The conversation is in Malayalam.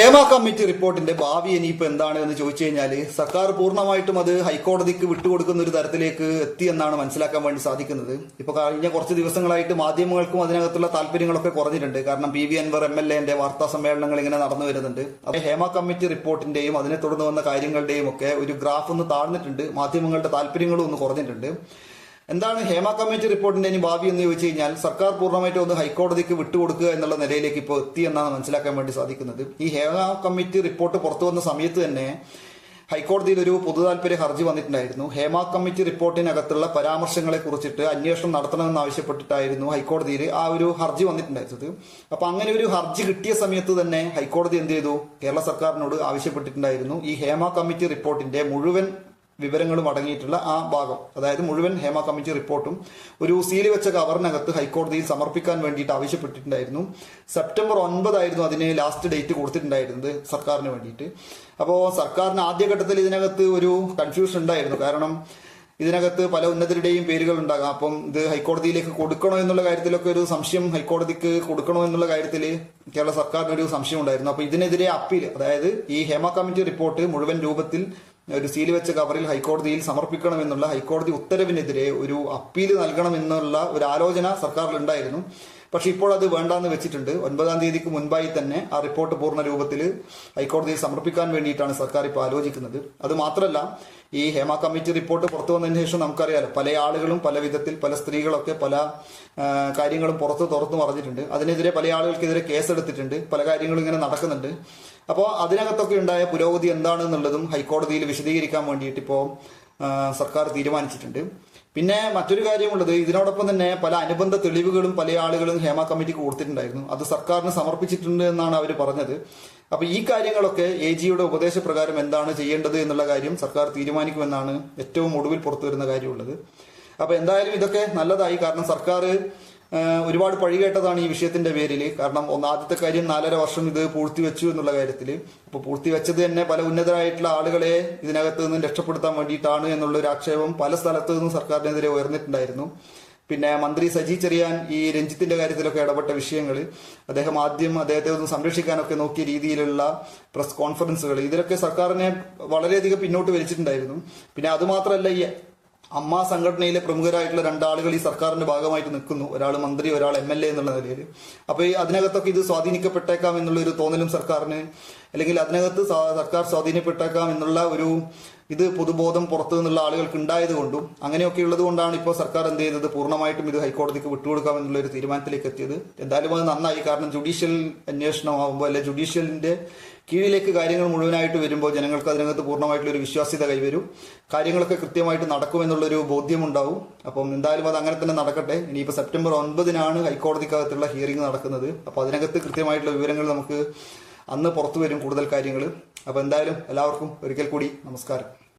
ഹേമ കമ്മിറ്റി റിപ്പോർട്ടിന്റെ ഭാവി ഇനിയിപ്പോ എന്താണ് എന്ന് ചോദിച്ചു കഴിഞ്ഞാൽ സർക്കാർ പൂർണമായിട്ടും അത് ഹൈക്കോടതിക്ക് വിട്ടുകൊടുക്കുന്ന ഒരു തരത്തിലേക്ക് എത്തി എന്നാണ് മനസ്സിലാക്കാൻ വേണ്ടി സാധിക്കുന്നത്. ഇപ്പൊ കഴിഞ്ഞ കുറച്ച് ദിവസങ്ങളായിട്ട് മാധ്യമങ്ങൾക്കും അതിനകത്തുള്ള താല്പര്യങ്ങളൊക്കെ കുറഞ്ഞിട്ടുണ്ട്. കാരണം P V Anvar M L എന്റെ വാർത്താ സമ്മേളനങ്ങൾ ഇങ്ങനെ നടന്നു വരുന്നുണ്ട്. അപ്പൊ ഹേമ കമ്മിറ്റി റിപ്പോർട്ടിന്റെയും അതിനെ തുടർന്ന് വന്ന കാര്യങ്ങളുടെയും ഒക്കെ ഒരു ഗ്രാഫ് ഒന്ന് താഴ്ന്നിട്ടുണ്ട്. മാധ്യമങ്ങളുടെ താല്പര്യങ്ങളും ഒന്ന് കുറഞ്ഞിട്ടുണ്ട്. എന്താണ് ഹേമ കമ്മിറ്റി റിപ്പോർട്ടിന്റെ ഇനി ഭാവി എന്ന് ചോദിച്ചു കഴിഞ്ഞാൽ സർക്കാർ പൂർണമായിട്ടും ഒന്ന് ഹൈക്കോടതിക്ക് വിട്ടുകൊടുക്കുക എന്നുള്ള നിലയിലേക്ക് ഇപ്പോൾ എത്തി എന്നാണ് മനസ്സിലാക്കാൻ വേണ്ടി സാധിക്കുന്നത്. ഈ ഹേമ കമ്മിറ്റി റിപ്പോർട്ട് പുറത്തു വന്ന സമയത്ത് തന്നെ ഹൈക്കോടതിയിൽ ഒരു പൊതു താല്പര്യ ഹർജി വന്നിട്ടുണ്ടായിരുന്നു. ഹേമ കമ്മിറ്റി റിപ്പോർട്ടിനകത്തുള്ള പരാമർശങ്ങളെ കുറിച്ചിട്ട് അന്വേഷണം നടത്തണമെന്ന് ആവശ്യപ്പെട്ടിട്ടായിരുന്നു ഹൈക്കോടതിയിൽ ആ ഒരു ഹർജി വന്നിട്ടുണ്ടായിരുന്നത്. അപ്പൊ അങ്ങനെ ഒരു ഹർജി കിട്ടിയ സമയത്ത് തന്നെ ഹൈക്കോടതി എന്ത് ചെയ്തു? കേരള സർക്കാരിനോട് ആവശ്യപ്പെട്ടിട്ടുണ്ടായിരുന്നു. ഈ ഹേമ കമ്മിറ്റി റിപ്പോർട്ടിന്റെ മുഴുവൻ വിവരങ്ങളും അടങ്ങിയിട്ടുള്ള ആ ഭാഗം. അതായത് മുഴുവൻ ഹേമ കമ്മിറ്റി റിപ്പോർട്ടും ഒരു സീൽ വെച്ച കവറിനകത്ത് ഹൈക്കോടതിയിൽ സമർപ്പിക്കാൻ വേണ്ടിയിട്ട് ആവശ്യപ്പെട്ടിട്ടുണ്ടായിരുന്നു. സെപ്റ്റംബർ ഒൻപതായിരുന്നു അതിന് ലാസ്റ്റ് ഡേറ്റ് കൊടുത്തിട്ടുണ്ടായിരുന്നത് സർക്കാരിന് വേണ്ടിയിട്ട്. അപ്പോൾ സർക്കാരിന് ആദ്യഘട്ടത്തിൽ ഇതിനകത്ത് ഒരു കൺഫ്യൂഷൻ ഉണ്ടായിരുന്നു. കാരണം ഇതിനകത്ത് പല ഉന്നതരുടെയും പേരുകൾ ഉണ്ടാകാം. അപ്പം ഇത് ഹൈക്കോടതിയിലേക്ക് കൊടുക്കണോ എന്നുള്ള കാര്യത്തിലൊക്കെ ഒരു സംശയം ഹൈക്കോടതിക്ക് കൊടുക്കണോ എന്നുള്ള കാര്യത്തിൽ കേരള സർക്കാരിന് ഒരു സംശയം ഉണ്ടായിരുന്നു. അപ്പൊ ഇതിനെതിരെ അപ്പീൽ അതായത് ഈ ഹേമ കമ്മിറ്റി റിപ്പോർട്ട് മുഴുവൻ രൂപത്തിൽ ഒരു സീൽ വെച്ച കവറിൽ ഹൈക്കോടതിയിൽ സമർപ്പിക്കണമെന്നുള്ള ഹൈക്കോടതി ഉത്തരവിനെതിരെ ഒരു അപ്പീൽ നൽകണമെന്നുള്ള ഒരു ആലോചന സർക്കാരിലുണ്ടായിരുന്നു. പക്ഷെ ഇപ്പോൾ അത് വേണ്ടാന്ന് വെച്ചിട്ടുണ്ട്. ഒൻപതാം തീയതിക്ക് മുൻപായി തന്നെ ആ റിപ്പോർട്ട് പൂർണ രൂപത്തിൽ ഹൈക്കോടതിയിൽ സമർപ്പിക്കാൻ വേണ്ടിയിട്ടാണ് സർക്കാർ ഇപ്പോൾ ആലോചിക്കുന്നത്. അത് മാത്രമല്ല ഈ ഹേമ കമ്മിറ്റി റിപ്പോർട്ട് പുറത്തു വന്നതിന് ശേഷം നമുക്കറിയാലോ പല ആളുകളും പല വിധത്തിൽ പല സ്ത്രീകളൊക്കെ പല കാര്യങ്ങളും പുറത്ത് തുറന്നു പറഞ്ഞിട്ടുണ്ട്. അതിനെതിരെ പല ആളുകൾക്കെതിരെ കേസെടുത്തിട്ടുണ്ട്. പല കാര്യങ്ങളും ഇങ്ങനെ നടക്കുന്നുണ്ട്. അപ്പോൾ അതിനകത്തൊക്കെ ഉണ്ടായ പുരോഗതി എന്താണെന്നുള്ളതും ഹൈക്കോടതിയിൽ വിശദീകരിക്കാൻ വേണ്ടിയിട്ട് ഇപ്പോൾ സർക്കാർ തീരുമാനിച്ചിട്ടുണ്ട്. പിന്നെ മറ്റൊരു കാര്യമുള്ളത് ഇതിനോടൊപ്പം തന്നെ പല അനുബന്ധ തെളിവുകളും പല ആളുകളും ഹേമ കമ്മിറ്റിക്ക് കൊടുത്തിട്ടുണ്ടായിരുന്നു. അത് സർക്കാരിന് സമർപ്പിച്ചിട്ടുണ്ട് എന്നാണ് അവർ പറഞ്ഞത്. അപ്പൊ ഈ കാര്യങ്ങളൊക്കെ എ ജിയുടെ ഉപദേശപ്രകാരം എന്താണ് ചെയ്യേണ്ടത് എന്നുള്ള കാര്യം സർക്കാർ തീരുമാനിക്കുമെന്നാണ് ഏറ്റവും ഒടുവിൽ പുറത്തു വരുന്ന കാര്യമുള്ളത്. അപ്പൊ എന്തായാലും ഇതൊക്കെ നല്ലതായി. കാരണം സർക്കാർ ആഹ് പഴി കേട്ടതാണ് ഈ വിഷയത്തിന്റെ പേരിൽ കാരണം ഒന്നാദ്യത്തെ കാര്യം നാലര വർഷം ഇത് പൂഴ്ത്തിവെച്ചു എന്നുള്ള കാര്യത്തിൽ അപ്പൊ പൂഴ്ത്തിവെച്ചത് തന്നെ പല ഉന്നതരായിട്ടുള്ള ആളുകളെ ഇതിനകത്ത് നിന്ന് രക്ഷപ്പെടുത്താൻ വേണ്ടിയിട്ടാണ് എന്നുള്ള ഒരു ആക്ഷേപം പല സ്ഥലത്തു നിന്നും സർക്കാരിനെതിരെ ഉയർന്നിട്ടുണ്ടായിരുന്നു. പിന്നെ മന്ത്രി സജി ചെറിയാൻ ഈ രഞ്ജിത്തിന്റെ കാര്യത്തിലൊക്കെ ഇടപെട്ട വിഷയങ്ങൾ അദ്ദേഹം ആദ്യം അദ്ദേഹത്തെ ഒന്ന് സംരക്ഷിക്കാനൊക്കെ നോക്കിയ രീതിയിലുള്ള പ്രസ് കോൺഫറൻസുകൾ ഇതിലൊക്കെ സർക്കാരിനെ വളരെയധികം പിന്നോട്ട് വലിച്ചിട്ടുണ്ടായിരുന്നു. പിന്നെ അതുമാത്രമല്ല ഈ അമ്മ സംഘടനയിലെ പ്രമുഖരായിട്ടുള്ള രണ്ടാളുകൾ ഈ സർക്കാരിന്റെ ഭാഗമായിട്ട് നിൽക്കുന്നു. ഒരാൾ മന്ത്രി ഒരാൾ എം എൽ എ എന്നുള്ള നിലയിൽ അപ്പൊ ഈ അതിനകത്തൊക്കെ ഇത് സ്വാധീനിക്കപ്പെട്ടേക്കാം എന്നുള്ള ഒരു തോന്നലും സർക്കാരിന് അല്ലെങ്കിൽ അതിനകത്ത് സർക്കാർ സ്വാധീനപ്പെട്ടേക്കാം എന്നുള്ള ഒരു ഇത് പൊതുബോധം പുറത്തു നിന്നുള്ള ആളുകൾക്ക് ഉണ്ടായത് കൊണ്ടും അങ്ങനെയൊക്കെ ഉള്ളത് കൊണ്ടാണ് ഇപ്പോൾ സർക്കാർ എന്ത് ചെയ്തത് പൂർണമായിട്ടും ഇത് ഹൈക്കോടതിക്ക് വിട്ടുകൊടുക്കാം എന്നുള്ള ഒരു തീരുമാനത്തിലേക്ക് എത്തിയത്. എന്തായാലും അത് നന്നായി. കാരണം ജുഡീഷ്യൽ അന്വേഷണമാകുമ്പോൾ അല്ലെ ജുഡീഷ്യലിന്റെ കീഴിലേക്ക് കാര്യങ്ങൾ മുഴുവനായിട്ട് വരുമ്പോൾ ജനങ്ങൾക്ക് അതിനകത്ത് പൂർണമായിട്ടുള്ള ഒരു വിശ്വാസ്യത കൈവരും. കാര്യങ്ങളൊക്കെ കൃത്യമായിട്ട് നടക്കുമെന്നുള്ളൊരു ബോധ്യമുണ്ടാവും. അപ്പം എന്തായാലും അത് അങ്ങനെ തന്നെ നടക്കട്ടെ. ഇനിയിപ്പോൾ സെപ്റ്റംബർ ഒൻപതിനാണ് ഹൈക്കോടതിക്കകത്തുള്ള ഹിയറിംഗ് നടക്കുന്നത്. അപ്പോൾ അതിനകത്ത് കൃത്യമായിട്ടുള്ള വിവരങ്ങൾ നമുക്ക് അന്ന് പുറത്തു വരും കൂടുതൽ കാര്യങ്ങൾ അപ്പോൾ എന്തായാലും എല്ലാവർക്കും ഒരിക്കൽ കൂടി നമസ്കാരം.